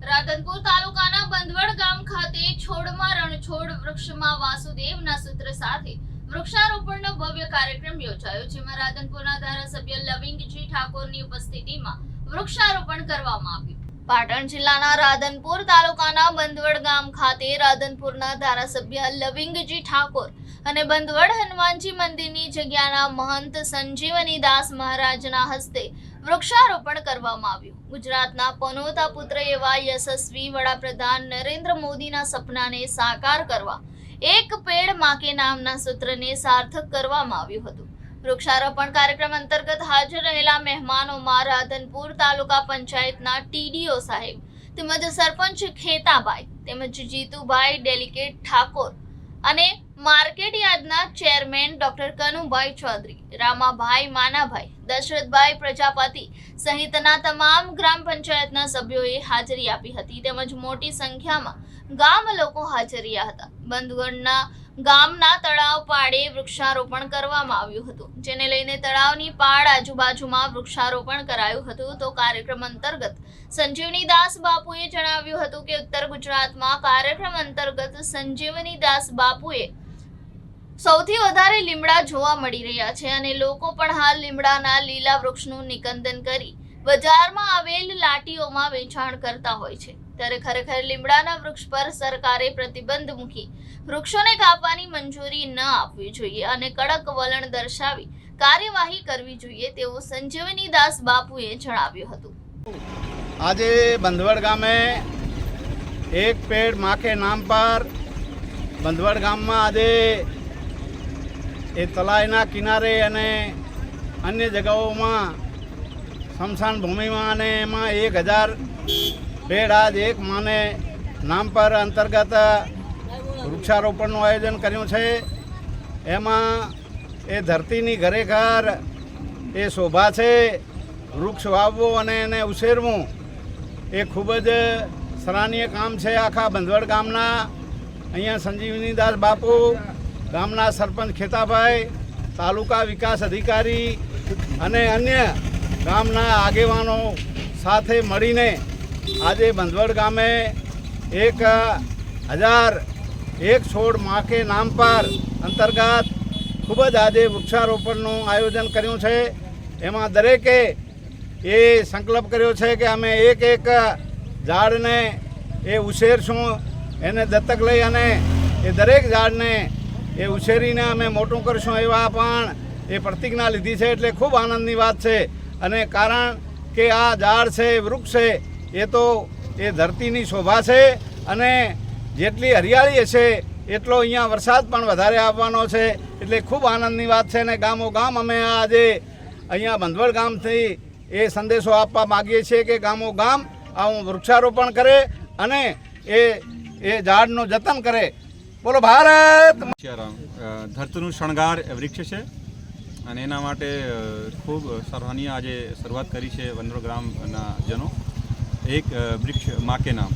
રાધનપુર તાલુકાના બંધવડ ગામ ખાતે છોડમાં રણછોડ વૃક્ષમાં વાસુદેવના સૂત્ર સાથે વૃક્ષારોપણનો ભવ્ય કાર્યક્રમ યોજાયો, જેમાં રાધનપુરના ધારાસભ્ય લવિંગજી ઠાકોરની ઉપસ્થિતિમાં વૃક્ષારોપણ કરવામાં આવ્યું. પાટણ જિલ્લાના રાધનપુર તાલુકાના બંધવડ ગામ ખાતે રાધનપુરના ધારાસભ્ય લવિંગજી ઠાકોર અને બંધવડ હનુમાનજી મંદિરની જગ્યાના મહંત સંજીવની દાસ મહારાજના હસ્તે વૃક્ષારોપણ કરવામાં આવ્યું. ગુજરાતના પનોતા પુત્ર એવા યશસ્વી વડાપ્રધાન નરેન્દ્ર મોદીના સપનાને સાકાર કરવા, એક પેડ માકે નામના સૂત્રને સાર્થક કરવામાં આવ્યું હતું. વૃક્ષારોપણ કાર્યક્રમ અંતર્ગત હાજર રહેલા મહેમાનોમાં રાધનપુર તાલુકા પંચાયતના ટીડીઓ સાહેબ, તેમજ સરપંચ ખેતાભાઈ તેમજ જીતુભાઈ ડેલિકેટ ઠાકોર અને માર્કેટ યાર્ડના ડોક્ટર કનુભાઈ ચૌધરી, રામાભાઈ માનાભાઈ, દશરથભાઈ પ્રજાપતિ સહિતના તમામ ગ્રામ પંચાયતના સભ્યોએ હાજરી આપી હતી. તેમજ મોટી સંખ્યામાં ગામ લોકો હાજર હતા. બંધગણના ગામના તળાવ પાડે વૃક્ષારોપણ કરવામાં આવ્યું હતું. જેને લઈને તળાવની પાડ આજુબાજુમાં વૃક્ષારોપણ કરાયું હતું. તો કાર્યક્રમ અંતર્ગત સંજીવની દાસ બાપુએ જણાવ્યું હતું કે, ઉત્તર ગુજરાતમાં કાર્યક્રમ અંતર્ગત સંજીવની દાસ બાપુએ સૌથી વધારે લીમડા જોવા મળી રહ્યા છે અને લોકો પણ હાલ લીમડાના લીલા વૃક્ષનું નિકંદન કરી બજારમાં આવેલ લાટીઓમાં વેચાણ કરતા હોય છે. ત્યારે ખરેખર લીમડાના વૃક્ષ પર સરકારે પ્રતિબંધ મૂકી વૃક્ષોને કાપવાની મંજૂરી ન આપવી જોઈએ અને કડક વલણ દર્શાવી કાર્યવાહી કરવી જોઈએ તેવું સંજીવની દાસ બાપુએ જણાવ્યું હતું. આજે બંધવડ ગામે એક પેડ માખે નામ પર બંધવડ ગામમાં આજે એ તલાઈના કિનારે અને અન્ય જગાઓમાં સ્મશાન ભૂમિમાં અને એમાં એક હજાર પેડ આજ એક માને નામ પર અંતર્ગત વૃક્ષારોપણનું આયોજન કર્યું છે. એમાં એ ધરતીની ઘરેઘર એ શોભા છે. વૃક્ષ વાવવું અને એને ઉછેરવું એ ખૂબ જ સરાહનીય કામ છે. આખા બંધવડ ગામના અહીંયા સંજીવનીદાસ બાપુ ગામના સરપંચ ખેતાભાઈ, તાલુકા વિકાસ અધિકારી અને અન્ય ગામના આગેવાનો સાથે મળીને આજે બંધવડ ગામે એક હજાર એક છોડ માકે નામ પર અંતર્ગત ખૂબ જ આજે વૃક્ષારોપણનું આયોજન કર્યું છે. એમાં દરેકે એ સંકલ્પ કર્યો છે કે અમે એક એક ઝાડને એ ઉછેરશું, એને દત્તક લઈ અને એ દરેક ઝાડને એ ઉછેરીને અમે મોટું કરશું એવા પણ એ પ્રતિજ્ઞા લીધી છે એટલે ખૂબ આનંદની વાત છે. અને કારણ કે આ ઝાડ છે વૃક્ષ છે, એ તો એ ધરતીની શોભા છે અને જેટલી હરિયાળી હશે એટલો અહીંયા વરસાદ પણ વધારે આવવાનો છે એટલે ખૂબ આનંદની વાત છે અને ગામો ગામ અમે આજે અહીંયા બંધવડ ગામથી એ સંદેશો આપવા માગીએ છીએ કે ગામો ગામ આવું વૃક્ષારોપણ કરે અને એ એ ઝાડનું જતન કરે. બોલો, ભારત! ધરતીનું શણગાર વૃક્ષ છે અને એના માટે ખૂબ સરાહનીય આજે શરૂઆત કરી છે વનરોડ ગ્રામના જનો. એક વૃક્ષ માકે નામ.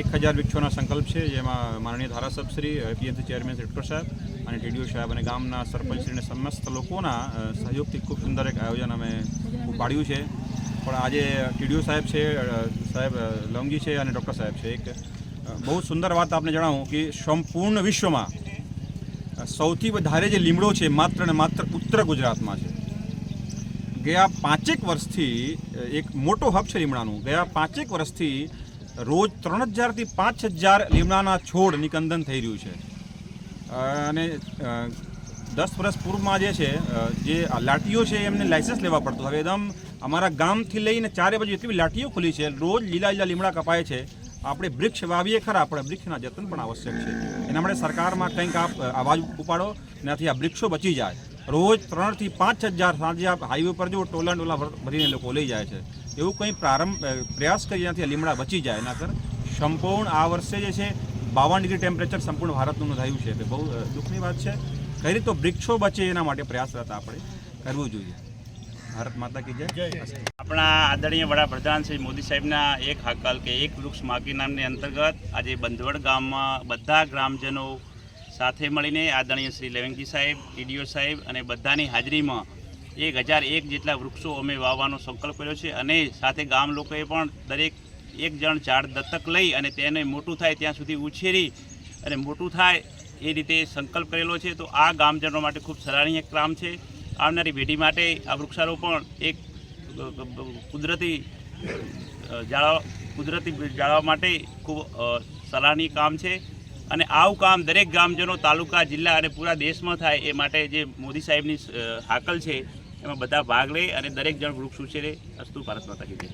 એક હજાર વૃક્ષોના સંકલ્પ છે, જેમાં માનનીય ધારાસભ્યશ્રી પીએમસી ચેરમેન શ્રી ડૉક્ટર સાહેબ અને ટીડીઓ સાહેબ અને ગામના સરપંચશ્રી અને સમસ્ત લોકોના સહયોગથી ખૂબ સુંદર એક આયોજન અમે પાડ્યું છે. પણ આજે ટીડીઓ સાહેબ છે સાહેબ લવંગી છે અને ડૉક્ટર સાહેબ છે. એક બહુ સુંદર વાત આપને જણાવું કે સંપૂર્ણ વિશ્વમાં સૌથી વધારે જે લીમડો છે, માત્ર ને માત્ર ઉત્તર ગુજરાતમાં છે. ગયા પાંચેક વર્ષથી એક મોટો હબ છે લીમડાનું. ગયા પાંચેક વર્ષથી, રોજ ત્રણ હજારથી પાંચ હજાર લીમડાના છોડ નિકંદન થઈ રહ્યું છે. અને દસ વર્ષ પૂર્વમાં જે છે જે આ લાઠીઓ છે, એમને લાઇસન્સ લેવા પડતું. હવે એકદમ અમારા ગામથી લઈને ચારે બાજુ એટલી લાટીઓ ખુલી છે, રોજ લીલા લીલા લીમડા કપાય છે. આપણે વૃક્ષ વાવીએ ખરા આપણે વૃક્ષના જતન પણ આવશ્યક છે. એના માટે સરકારમાં કંઈક આપ અવાજ ઉપાડો, એનાથી આ વૃક્ષો બચી જાય. રોજ ત્રણથી પાંચ હજાર સાંજે આપ હાઈવે પર જો ટોલા ટોલા ભર- ભરીને લોકો લઈ જાય છે. એવું કંઈ પ્રારંભ પ્રયાસ કરી એનાથી આ લીમડા બચી જાય. એના કર સંપૂર્ણ આ વર્ષે જે છે, બાવન ડિગ્રી ટેમ્પરેચર સંપૂર્ણ ભારતનું નોંધાયું છે. એટલે બહુ દુઃખની વાત છે. કઈ રીતે વૃક્ષો બચે એના માટે પ્રયાસરત આપણે કરવું જોઈએ. ભારત માતા કી જય. આપણા આદરણીય વડાપ્રધાન શ્રી મોદી સાહેબના એક હાકલ કે એક વૃક્ષ માગી નામની અંતર્ગત આજે બંધવડ ગામમાં બધા ગ્રામજનો સાથે મળીને આદરણીય શ્રી લેવેંકી સાહેબ ટીડીઓ સાહેબ અને બધાની હાજરીમાં એક હજાર એક જેટલા વૃક્ષો અમે વાવવાનો સંકલ્પ કર્યો છે અને સાથે ગામ લોકોએ પણ દરેક એક જણ ઝાડ દત્તક લઈ અને તેને મોટું થાય ત્યાં સુધી ઉછેરી અને મોટું થાય એ રીતે સંકલ્પ કરેલો છે. તો આ ગામજનો માટે ખૂબ સરાહનીય કામ છે. આવનારી પેઢી માટે આ વૃક્ષારોપણ એક કુદરતી જાળવા કુદરતી જાળવવા માટે ખૂબ અ, સરાહનીય કામ છે. અને આવું કામ દરેક ગામજનો તાલુકા જિલ્લા અને પૂરા દેશમાં થાય એ માટે જે મોદી સાહેબની હાકલ છે એમાં બધા ભાગ લે અને દરેક જણ વૃક્ષ ઉછેરે. અસ્તુ ભારત માતા કી જય.